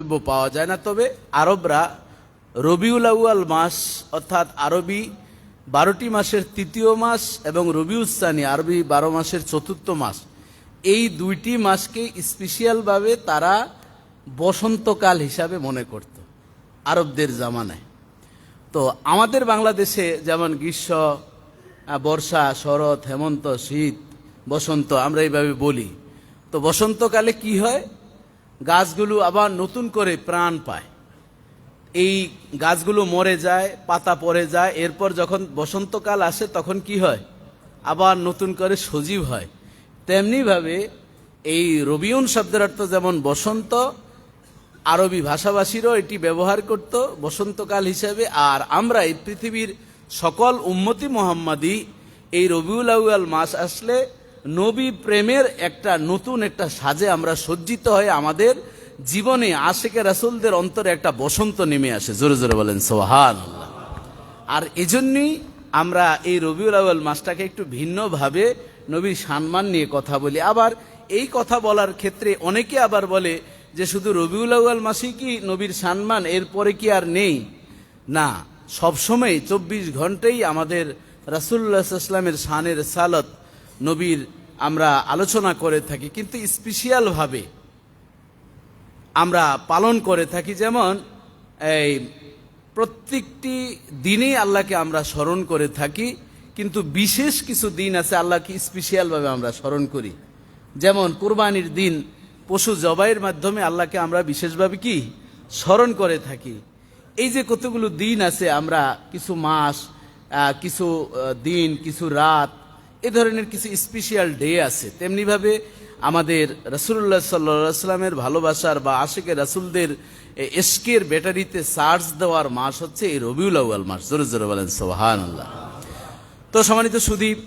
বক্তব্য পাওয়া যায় না। তবে আরবরা রবিউল আউয়াল মাস অর্থাৎ আরবি বারোটি মাসের তৃতীয় মাস এবং রবিউসানি আরবি বারো মাসের চতুর্থ মাস। এই দুইটি মাসকে স্পেশিয়ালভাবে তারা বসন্তকাল হিসাবে মনে করত, আরবদের জামানায়। তো আমাদের বাংলাদেশে যেমন গ্রীষ্ম বর্ষা, শরৎ, হেমন্ত, শীত, বসন্ত আমরা এইভাবে বলি। তো বসন্তকালে কি হয়? গাছগুলো আবার নতুন করে প্রাণ পায়। এই গাছগুলো মরে যায়, পাতা পড়ে যায়, এরপর যখন বসন্তকাল আসে তখন কি হয়? আবার নতুন করে সজীব হয়। তেমনিভাবে এই রবিউন শব্দের অর্থ যেমন বসন্ত, আরবি ভাষাভাষীরও এটি ব্যবহার করত বসন্তকাল হিসেবে। আর আমরা এই পৃথিবীর সকল উম্মতি মোহাম্মদী এই রবিউল আউয়াল মাস আসলে নবী প্রেমের একটা নতুন একটা সাজে আমরা সজ্জিত হয়ে আমাদের জীবনে আশেকে রাসুলদের অন্তরে একটা বসন্ত নেমে আসে। জোরে জোরে বলেন সোহান আর এজন্যই আমরা এই রবিউল আউয়াল মাসটাকে একটু ভিন্নভাবে নবীর সম্মান নিয়ে কথা বলি। আবার এই কথা বলার ক্ষেত্রে অনেকে আবার বলে যে শুধু রবিউল আউয়াল মাসেই কি নবীর সম্মান, এরপরে কি আর নেই? না, সবসময় চব্বিশ ঘন্টাই আমাদের রাসুল্লাহ ইসলামের শানের সালত নবীর আমরা আলোচনা করে থাকি, কিন্তু স্পেশালভাবে আমরা পালন করে থাকি যেমন, এই প্রত্যেকটি দিনেই আল্লাহকে আমরা স্মরণ করে থাকি, কিন্তু বিশেষ কিছু দিন আছে আল্লাহকে স্পেশালভাবে আমরা স্মরণ করি। যেমন কোরবানির দিন পশু জবাইয়ের মাধ্যমে আল্লাহকে আমরা বিশেষভাবে কি? স্মরণ করে থাকি। এই যে কতগুলো দিন আছে আমরা, কিছু মাস কিছু দিন, কিছু রাত এ ধরনের কিছু স্পেশাল ডে আছে। তেমনিভাবে আমাদের রসুল্লাহ সাল্লা সাল্লামের ভালোবাসার বা আশেকের রাসুলদের এসকের ব্যাটারিতে চার্জ দেওয়ার মাস হচ্ছে এই রবিউল আউয়াল মাস। জোরে জোরে বলেন সোহান আল্লাহ তো সম্মানিত সুদীপ,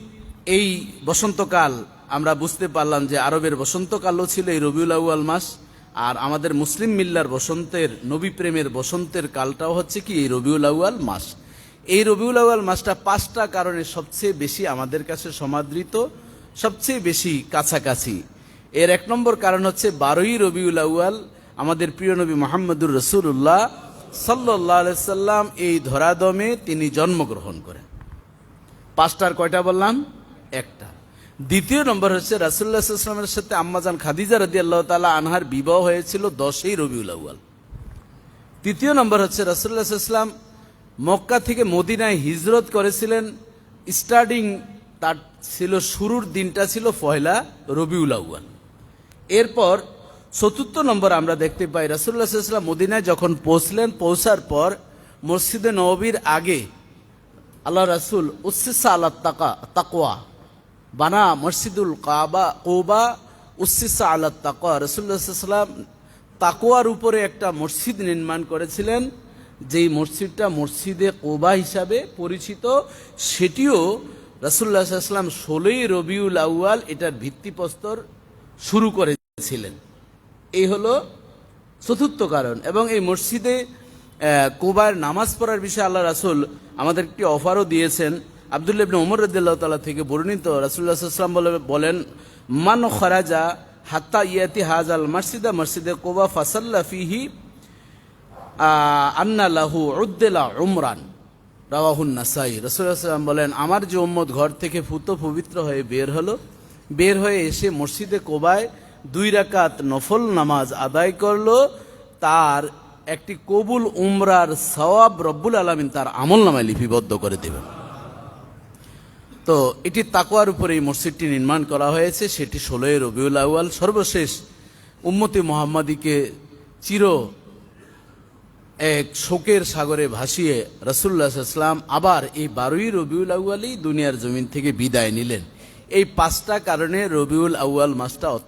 এই বসন্তকাল আমরা বুঝতে পারলাম যে আরবের বসন্তকালও ছিল এই রবিউল আউয়াল মাস, আর আমাদের মুসলিম মিল্লার বসন্তের, নবী প্রেমের বসন্তের কালটাও হচ্ছে কি এই রবিউল আউয়াল মাস। এই রবিউল আউয়াল মাসটা পাঁচটা কারণে সবচেয়ে বেশি আমাদের কাছে সমাদৃত, সবচেয়ে বেশি কাছাকাছি। এর এক নম্বর কারণ হচ্ছে বারোই রবিউল আউয়াল আমাদের প্রিয় নবী মোহাম্মদুর রসুল্লাহ সাল্লাহ সাল্লাম এই ধরাদমে তিনি জন্মগ্রহণ করেন। পাঁচটার কয়টা বললাম? একটা। দ্বিতীয় নম্বর হচ্ছে রাসুল্লাহ ইসলামের সাথে আম্মাজান খাদিজা রদি আল্লাহ তালা আনহার বিবাহ হয়েছিল দশই রবিউল আউয়াল। তৃতীয় নম্বর হচ্ছে রাসুল্লাহ ইসলাম মক্কা থেকে মদিনায় হিজরত করেছিলেন। স্টার্টিং তার ছিল শুরুর দিনটা ছিল পয়লা রবিউল আউয়াল। এরপর চতুর্থ নম্বর আমরা দেখতে পাই রাসুল্লাহ ইসলাম মদিনায় যখন পৌঁছলেন, পৌঁছার পর মসজিদে নবীর আগে আল্লাহ রাসুল উসিসা আল্লাহ তাকা তাকোয়া বানা মসজিদুল কাবা, কোবা উসিসা আল্লাহ তাকোয়া রসুল্লাহাম তাকোয়ার উপরে একটা মসজিদ নির্মাণ করেছিলেন। যেই মসজিদটা মসজিদে কোবা হিসাবে পরিচিত, সেটিও রসুল্লাহাম ষোলোই রবিউল আউয়াল এটার ভিত্তিপ্রস্তর শুরু করেছিলেন। এই হলো চতুর্থ কারণ এবং এই মসজিদে কোবার নামাজ পড়ার বিষয়ে আল্লাহ রাসুল আমাদের একটি অফারও দিয়েছেন। আবদুল্লাহ ইবনে ওমর রদুল্লাহ তালা থেকে বর্ণিত রাসুল্লাহাম বলেন, মান খরাজা হাত্তা ইয়াতি হাজাল মসজিদা, মসজিদে কোবা ফাসাল্লা ফিহি আন্না লাহু উদ্দেলা উমরান। রাওয়াহুন নাসাই। রসুল্লাহাম বলেন, আমার যে উম্মত ঘর থেকে ফুত পবিত্র হয়ে বের হলো, বের হয়ে এসে মসজিদে কোবায় দুই রাকাত নফল নামাজ আদায় করল, তার একটি কবুল উমরার সওয়াব রব্বুল আলমিন তার আমল নামায় লিপিবদ্ধ করে দেবেন। তো এটি তাকুয়ার উপরে এই মসজিদটি নির্মাণ করা হয়েছে, সেটি ষোলোই রবিউল আউয়াল। সর্বশেষ উম্মতি মোহাম্মদীকে চির এক শোকের সাগরে ভাসিয়ে রসুল্লাহ ইসলাম আবার এই বারোই রবিউল আউয়ালই দুনিয়ার জমিন থেকে বিদায় নিলেন। এই পাঁচটা কারণে রবিউল আউয়াল মাসটা